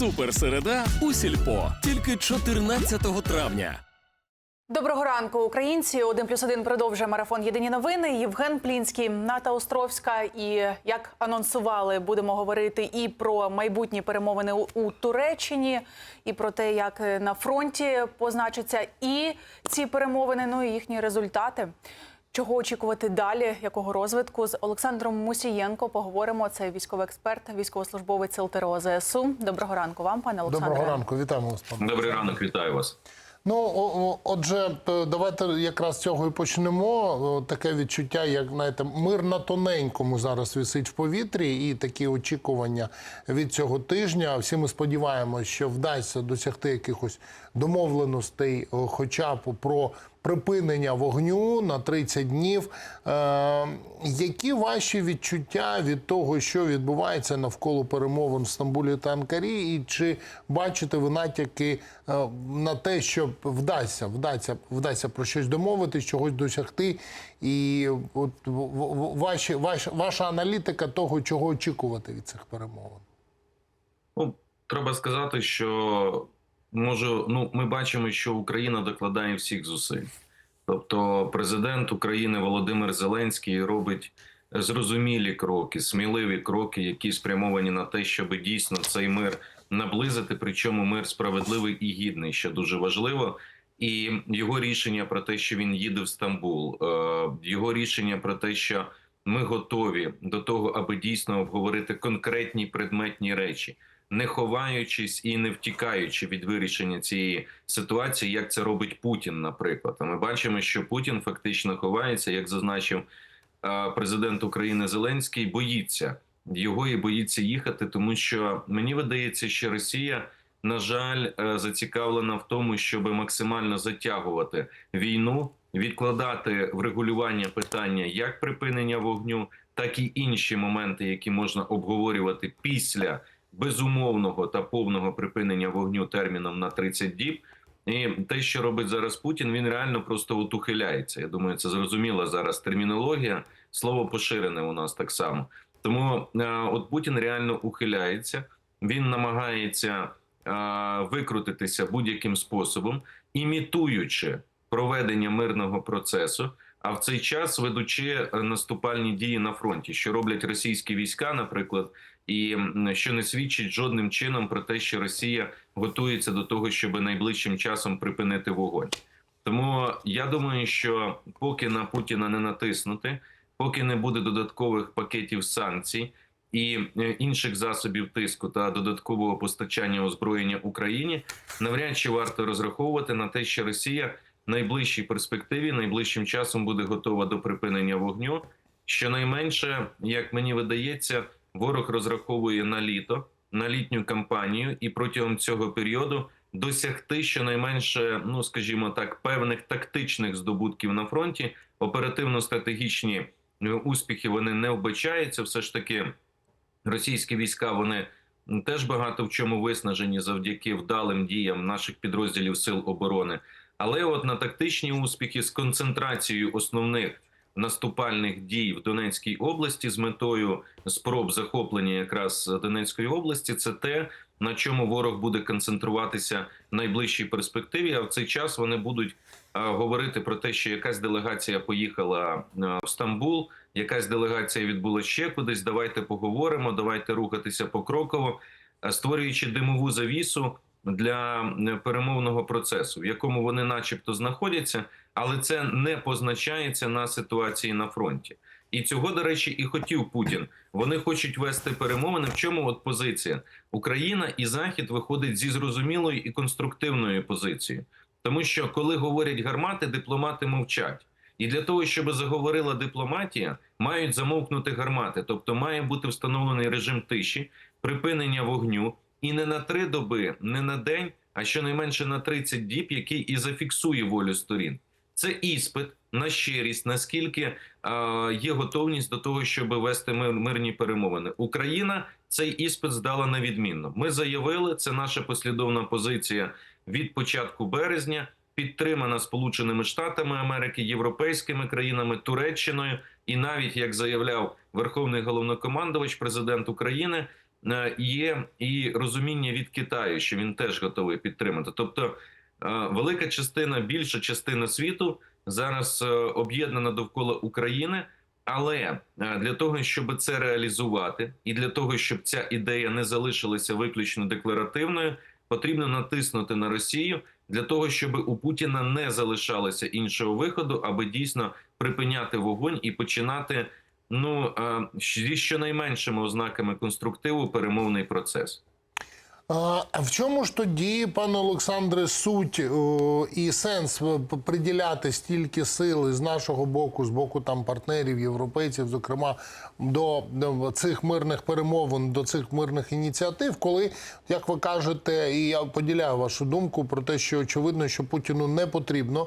Суперсереда у сільпо тільки 14 травня. Доброго ранку, українці. Один плюс один продовжує марафон Єдині новини. Євген Плінський, Ната Островська. І як анонсували, будемо говорити і про майбутні перемовини у, Туреччині, і про те, як на фронті позначаться і ці перемовини, ну і їхні результати. Чого очікувати далі? Якого розвитку з Олександром Мусієнко поговоримо? Це військовий експерт, військовослужбовець ЛТРО ЗСУ. Доброго ранку вам, пане Олександре. Доброго ранку, вітаємо вас, пане. Добрий ранок, вітаю вас. Ну, о- о- отже, давайте якраз з цього і почнемо. О, Таке відчуття, як знаєте, мир на тоненькому зараз висить в повітрі, і такі очікування від цього тижня. Всі ми сподіваємося, що вдасться досягти якихось домовленостей, о, хоча б про припинення вогню на 30 днів. Е, які ваші відчуття від того, що відбувається навколо перемовин в Стамбулі та Анкарі, і чи бачите ви натяки е, на те, що вдасться, вдасться, вдасться про щось домовитись, чогось досягти, і от ваші, ваш, ваша аналітика того, чого очікувати від цих перемовин? Ну, треба сказати, що може, ну ми бачимо, що Україна докладає всіх зусиль. Тобто, президент України Володимир Зеленський робить зрозумілі кроки, сміливі кроки, які спрямовані на те, щоб дійсно цей мир наблизити. Причому мир справедливий і гідний, що дуже важливо. І його рішення про те, що він їде в Стамбул, е, його рішення про те, що ми готові до того, аби дійсно обговорити конкретні предметні речі, не ховаючись і не втікаючи від вирішення цієї ситуації, як це робить Путін, наприклад. Ми бачимо, що Путін фактично ховається, як зазначив президент України Зеленський, боїться його і боїться їхати, тому що мені видається, що Росія. На жаль, е, зацікавлена в тому, щоб максимально затягувати війну, відкладати врегулювання питання як припинення вогню, так і інші моменти, які можна обговорювати після безумовного та повного припинення вогню терміном на 30 діб. І те, що робить зараз Путін, він реально просто от ухиляється. Я думаю, це зрозуміла зараз термінологія. Слово поширене у нас так само. Тому е, от Путін реально ухиляється. Він намагається е, викрутитися будь-яким способом, імітуючи проведення мирного процесу. А в цей час ведучи наступальні дії на фронті, що роблять російські війська, наприклад, і що не свідчить жодним чином про те, що Росія готується до того, щоб найближчим часом припинити вогонь. Тому я думаю, що поки на Путіна не натиснути, поки не буде додаткових пакетів санкцій і е, інших засобів тиску та додаткового постачання озброєння Україні, навряд чи варто розраховувати на те, що Росія в найближчій перспективі, найближчим часом буде готова до припинення вогню. Щонайменше, як мені видається, ворог розраховує на літо, на літню кампанію, і протягом цього періоду досягти щонайменше, ну скажімо так, певних тактичних здобутків на фронті. Оперативно-стратегічні е, успіхи вони не вбачаються. Все ж таки, російські війська вони теж багато в чому виснажені завдяки вдалим діям наших підрозділів сил оборони. Але от на тактичні успіхи з концентрацією основних наступальних дій в Донецькій області з метою спроб захоплення якраз Донецької області, це те, на чому ворог буде концентруватися в найближчій перспективі. А в цей час вони будуть е, говорити про те, що якась делегація поїхала е, в Стамбул, якась делегація відбула ще кудись. Давайте поговоримо, давайте рухатися покроково, е, створюючи димову завісу для е, перемовного процесу, в якому вони, начебто, знаходяться, але це не позначається на ситуації на фронті. І цього, до речі, і хотів Путін. Вони хочуть вести перемовини. В чому от позиція? Україна і Захід виходить зі зрозумілою і конструктивною позицією, тому що коли говорять гармати, дипломати мовчать. І для того, щоб заговорила дипломатія, мають замовкнути гармати, тобто має бути встановлений режим тиші, припинення вогню, і не на три доби, не на день, а щонайменше на 30 діб, який і зафіксує волю сторін. Це іспит на щирість, наскільки е, є готовність до того, щоб вести мир, мирні перемовини. Україна цей іспит здала на відмінно. Ми заявили, це наша послідовна позиція від початку березня, підтримана Сполученими Штатами Америки, європейськими країнами, Туреччиною, і навіть як заявляв Верховний головнокомандувач, президент України. Е, є і розуміння від Китаю, що він теж готовий підтримати. Тобто, е, велика частина, більша частина світу зараз е, об'єднана довкола України. Але для того, щоб це реалізувати, і для того, щоб ця ідея не залишилася виключно декларативною, потрібно натиснути на Росію для того, щоб у Путіна не залишалося іншого виходу, аби дійсно припиняти вогонь і починати ну е, зі щонайменшими ознаками конструктиву перемовний процес. В чому ж тоді, пане Олександре, суть о, і сенс е, приділяти стільки сили з нашого боку, з боку там партнерів, європейців, зокрема, до, цих мирних перемовин, до цих мирних ініціатив, коли, як ви кажете, і я поділяю вашу думку про те, що очевидно, що Путіну не потрібно е,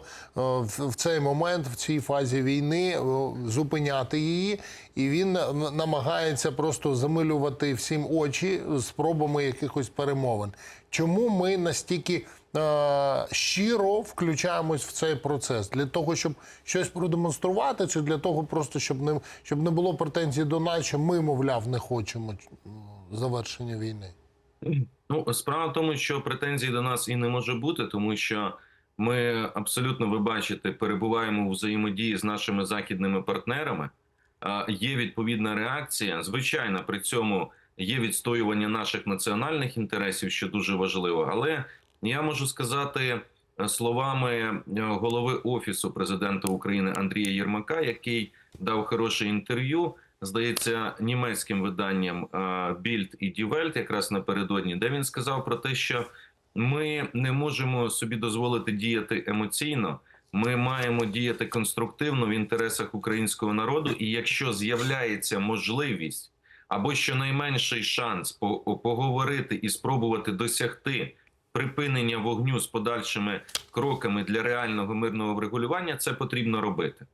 в, цей момент, в цій фазі війни, е, зупиняти її, і він намагається просто замилювати всім очі спробами якихось перемовин. Чому ми настільки е, щиро включаємось в цей процес? Для того, щоб щось продемонструвати, чи для того, просто щоб не щоб не було претензій до нас, що ми, мовляв, не хочемо завершення війни? Ну, справа в тому, що претензій до нас і не може бути, тому що ми абсолютно, ви бачите, перебуваємо у взаємодії з нашими західними партнерами. Є відповідна реакція. Звичайно, при цьому є відстоювання наших національних інтересів, що дуже важливо. Але я можу сказати е, словами е, голови офісу президента України Андрія Єрмака, який дав хороше інтерв'ю здається, німецьким виданням Більд і Die якраз напередодні, де він сказав про те, що ми не можемо собі дозволити діяти емоційно. Ми маємо діяти конструктивно в інтересах українського народу. І якщо з'являється можливість або щонайменший шанс по- поговорити і спробувати досягти припинення вогню з подальшими кроками для реального мирного врегулювання, це потрібно робити.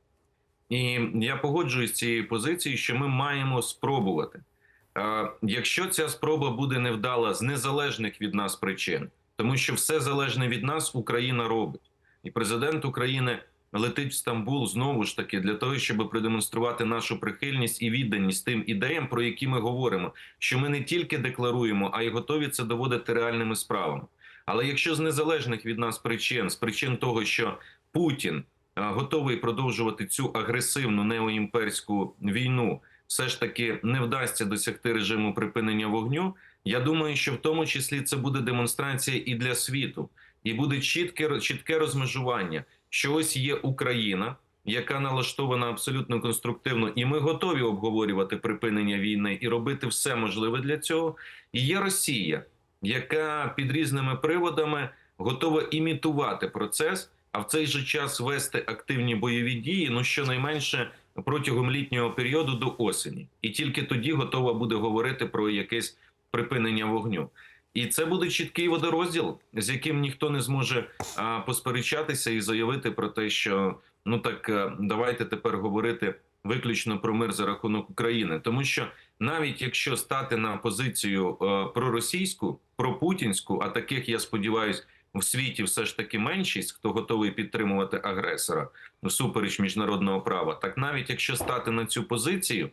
І я погоджуюсь з цією позицією, що ми маємо спробувати. Якщо ця спроба буде невдала з незалежних від нас причин, тому що все залежне від нас Україна робить, і президент України летить в Стамбул знову ж таки для того, щоб продемонструвати нашу прихильність і відданість тим ідеям, про які ми говоримо, що ми не тільки декларуємо, а й готові це доводити реальними справами. Але якщо з незалежних від нас причин, з причин того, що Путін е, готовий продовжувати цю агресивну неоімперську війну, все ж таки не вдасться досягти режиму припинення вогню. Я думаю, що в тому числі це буде демонстрація і для світу, і буде чітке чітке розмежування, що ось є Україна, яка налаштована абсолютно конструктивно, і ми готові обговорювати припинення війни і робити все можливе для цього. І є Росія, яка під різними приводами готова імітувати процес, а в цей же час вести активні бойові дії, ну щонайменше протягом літнього періоду до осені, і тільки тоді готова буде говорити про якесь припинення вогню. І це буде чіткий водорозділ, з яким ніхто не зможе а, посперечатися і заявити про те, що ну так давайте тепер говорити виключно про мир за рахунок України, тому що навіть якщо стати на позицію а, проросійську, пропутінську, а таких я сподіваюся, в світі все ж таки меншість, хто готовий підтримувати агресора всупереч міжнародного права, так навіть якщо стати на цю позицію,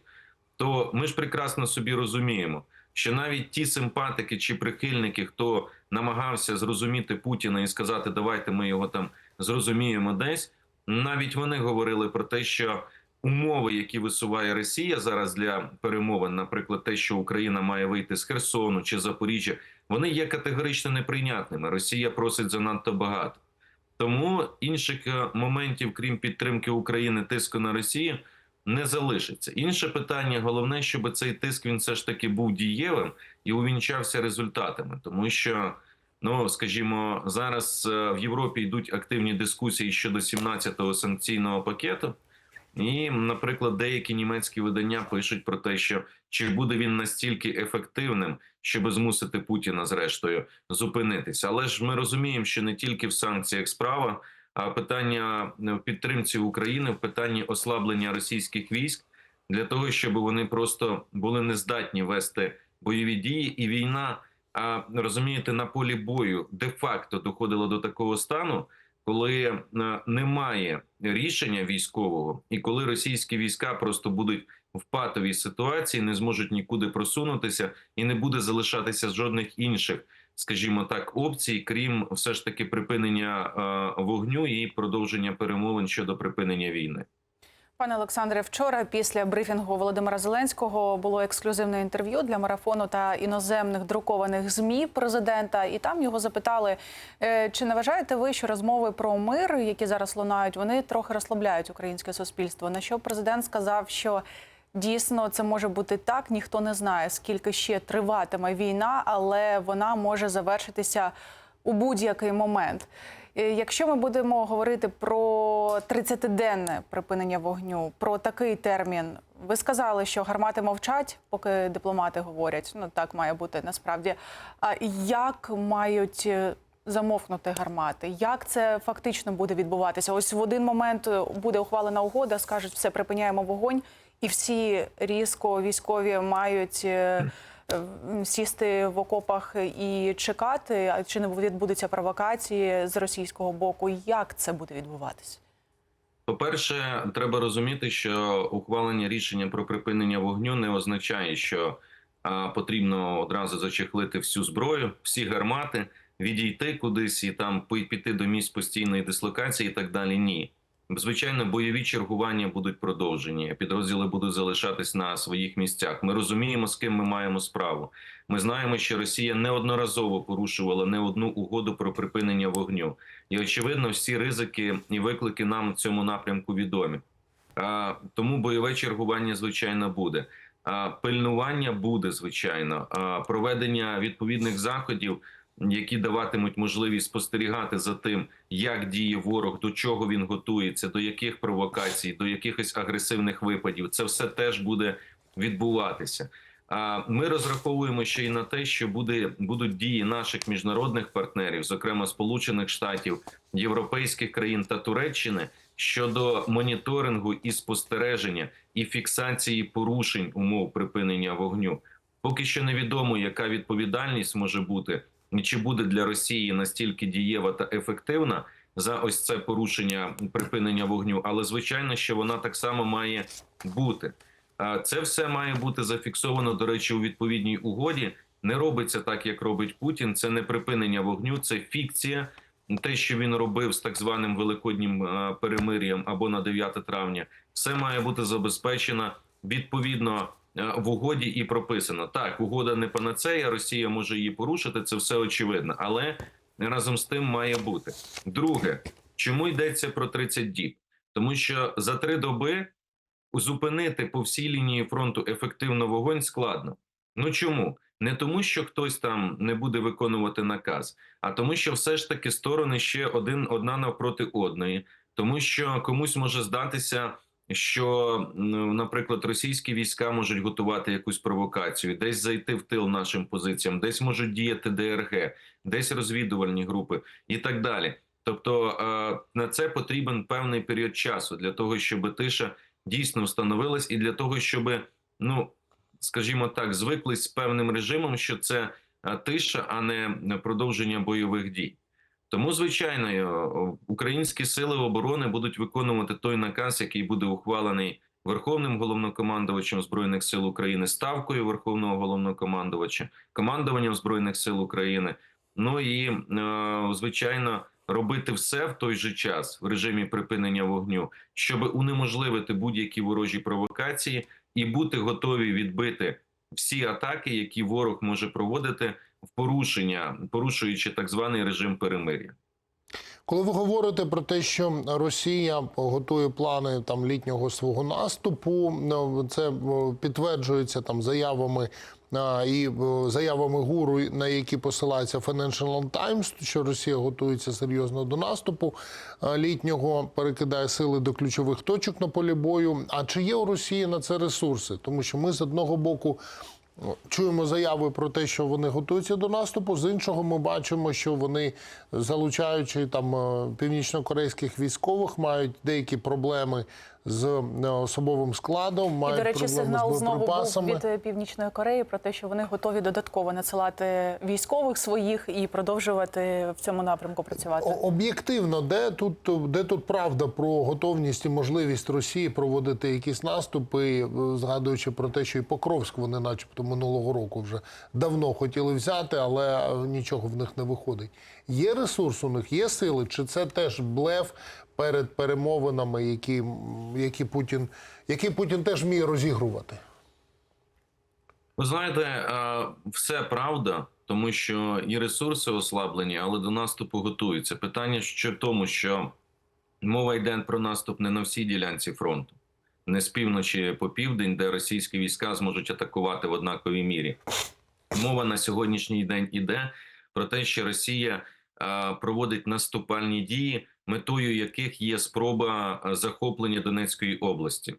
то ми ж прекрасно собі розуміємо, що навіть ті симпатики чи прихильники, хто намагався зрозуміти Путіна і сказати, давайте ми його там зрозуміємо десь, навіть вони говорили про те, що умови, які висуває Росія зараз для перемовин, наприклад, те, що Україна має вийти з Херсону чи Запоріжжя, вони є категорично неприйнятними. Росія просить занадто багато. Тому інших е, моментів, крім підтримки України, тиску на Росію, не залишиться. Інше питання, головне, щоб цей тиск він все ж таки був дієвим і увінчався результатами, тому що. Ну, скажімо, зараз е, в Європі йдуть активні дискусії щодо 17-го санкційного пакету, і, наприклад, деякі німецькі видання пишуть про те, що чи буде він настільки ефективним, щоб змусити Путіна зрештою зупинитися. Але ж ми розуміємо, що не тільки в санкціях справа, питання підтримці України, в питанні ослаблення російських військ для того, щоб вони просто були нездатні вести бойові дії, і війна, розумієте, на полі бою де-факто доходила до такого стану. Коли е, немає рішення військового, і коли російські війська просто будуть в патовій ситуації, не зможуть нікуди просунутися і не буде залишатися жодних інших, скажімо так, опцій, крім все ж таки припинення е, вогню і продовження перемовин щодо припинення війни. Пане Олександре, вчора після брифінгу Володимира Зеленського було ексклюзивне інтерв'ю для марафону та іноземних друкованих змі президента. І там його запитали, е, чи не вважаєте ви, що розмови про мир, які зараз лунають, вони трохи розслабляють українське суспільство? На що президент сказав, що дійсно це може бути так, ніхто не знає, скільки ще триватиме війна, але вона може завершитися у будь-який момент. Е, Якщо ми будемо говорити про 30-денне припинення вогню, про такий термін, ви сказали, що гармати мовчать, поки дипломати говорять. Ну так має бути насправді. А як мають е, замовкнути гармати? Як це фактично буде відбуватися? Ось в один момент буде ухвалена угода, скажуть, все припиняємо вогонь, і всі різко військові мають. е, Сісти в окопах і чекати, а чи не відбудуться провокації з російського боку? Як це буде відбуватися? По-перше, треба розуміти, що ухвалення рішення про припинення вогню не означає, що потрібно одразу зачехлити всю зброю, всі гармати, відійти кудись і там піти до місць постійної дислокації і так далі. Ні. Звичайно, бойові чергування будуть продовжені, підрозділи будуть залишатись на своїх місцях. Ми розуміємо, з ким ми маємо справу. Ми знаємо, що Росія неодноразово порушувала не одну угоду про припинення вогню. І очевидно, всі ризики і виклики нам в цьому напрямку відомі. Тому бойове чергування, звичайно, буде. Пильнування буде, звичайно. А, проведення відповідних заходів, які даватимуть можливість спостерігати за тим, як діє ворог, до чого він готується, до яких провокацій, до якихось агресивних випадів. Це все теж буде відбуватися. А ми розраховуємо ще й на те, що буде будуть дії наших міжнародних партнерів, зокрема Сполучених Штатів, європейських країн та Туреччини, щодо моніторингу і спостереження і фіксації порушень умов припинення вогню. Поки що невідомо, яка відповідальність може бути, чи буде для Росії настільки дієва та ефективна за ось це порушення припинення вогню, але звичайно, що вона так само має бути. Це все має бути зафіксовано, до речі, у відповідній угоді. Не робиться так, як робить Путін. Це не припинення вогню, це фікція. Те, що він робив з так званим великоднім перемир'ям або на 9 травня, все має бути забезпечено відповідно в угоді і прописано. Так, угода не панацея, Росія може її порушити. Це все очевидно, але разом з тим має бути. Друге, чому йдеться про 30 діб? Тому що за три доби зупинити по всій лінії фронту ефективно вогонь складно. Ну чому? Не тому, що хтось там не буде виконувати наказ, а тому, що все ж таки сторони ще один одна навпроти одної, тому що комусь може здатися, що, наприклад, російські війська можуть готувати якусь провокацію, десь зайти в тил нашим позиціям, десь можуть діяти ДРГ, десь розвідувальні групи і так далі. Тобто е, на це потрібен певний період часу для того, щоб тиша дійсно встановилась, і для того, щоб ну скажімо так, звиклись з певним режимом, що це е, тиша, а не продовження бойових дій. Тому, звичайно, е, українські сили оборони будуть виконувати той наказ, який буде ухвалений Верховним головнокомандувачем збройних сил України, ставкою Верховного головнокомандувача, командуванням збройних сил України. Ну і е, звичайно. Робити все в той же час в режимі припинення вогню, щоб унеможливити будь-які ворожі провокації і бути готові відбити всі атаки, які ворог може проводити в порушення, порушуючи так званий режим перемир'я. Коли ви говорите про те, що Росія готує плани там літнього свого наступу, ну, це е, підтверджується там заявами і е, заявами гуру, на які посилається Financial Times, що Росія готується серйозно до наступу літнього, перекидає сили до ключових точок на полі бою. А чи є у Росії на це ресурси? Тому що ми з одного боку. Чуємо заяви про те, що вони готуються до наступу. З іншого, ми бачимо, що вони, залучаючи там е, північнокорейських військових, мають деякі проблеми з е, особовим складом, І, мають до речі, сигнал з знову був від е, Північної Кореї про те, що вони готові додатково надсилати військових своїх і продовжувати в цьому напрямку працювати. Об'єктивно, де тут, де тут правда про готовність і можливість Росії проводити якісь наступи, е, згадуючи про те, що і Покровськ вони, начебто, минулого року вже давно хотіли взяти, але нічого в них не виходить. Є ресурс у них, є сили, чи це теж блеф перед перемовинами, які, які Путін, які Путін теж вміє розігрувати? Ви знаєте, е, все правда, тому що і ресурси ослаблені, але до наступу готуються. Питання в тому, що мова йде про наступ не на всій ділянці фронту, не з півночі по південь, де російські війська зможуть атакувати в однаковій мірі. Мова на сьогоднішній день іде про те, що Росія е, проводить наступальні дії, метою яких є спроба е, захоплення Донецької області.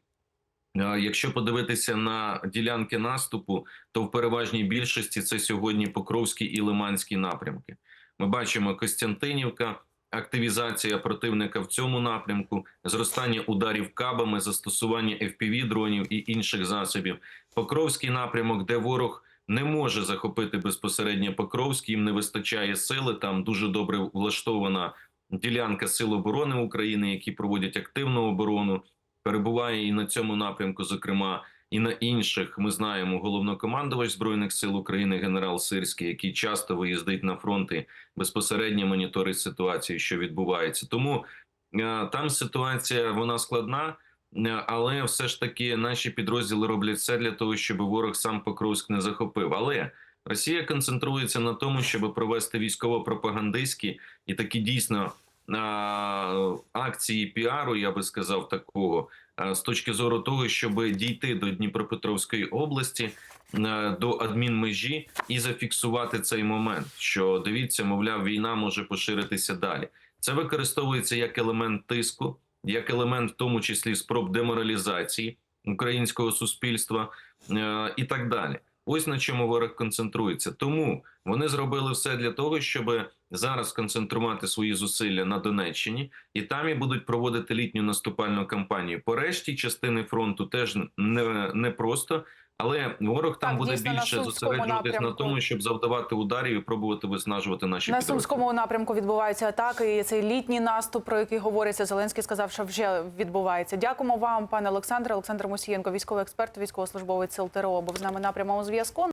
Е, Якщо подивитися на ділянки наступу, то в переважній більшості це сьогодні Покровський і Лиманський напрямки. Ми бачимо Костянтинівка, активізація противника в цьому напрямку, зростання ударів кабами, застосування fpv дронів і інших засобів. Покровський напрямок, де ворог не може захопити безпосередньо Покровський, їм не вистачає сили. Там дуже добре влаштована ділянка Сил оборони України, які проводять активну оборону перебуває і на цьому напрямку, зокрема, і на інших. Ми знаємо головнокомандувач збройних сил України генерал Сирський, який часто виїздить на фронт і безпосередньо моніторить ситуацію, що відбувається. Тому е, там ситуація вона складна. е, Але все ж таки наші підрозділи роблять все для того, щоб ворог сам Покровськ не захопив. Але Росія концентрується на тому, щоб провести військово-пропагандистські і такі дійсно а, акції піару, я би сказав, такого з точки зору того, щоб дійти до Дніпропетровської області, до адмінмежі і зафіксувати цей момент, що дивіться, мовляв, війна може поширитися далі. Це використовується як елемент тиску, як елемент, в тому числі спроб деморалізації українського суспільства і так далі. Ось на чому ворог концентрується. Тому вони зробили все для того, щоб зараз концентрувати свої зусилля на Донеччині, і там і будуть проводити літню наступальну кампанію. По решті частини фронту теж не, не просто, але ворог там Так, буде дійсно, більше зосереджуватись на тому, щоб завдавати ударів і пробувати виснажувати наші На сумському напрямку відбуваються атаки. І цей літній наступ, про який говориться, Зеленський сказав, що вже відбувається. Дякуємо вам, пане Олександре. Олександр Мусієнко, військовий експерт, військовослужбовець сил ТРО, був з нами на прямому зв'язку.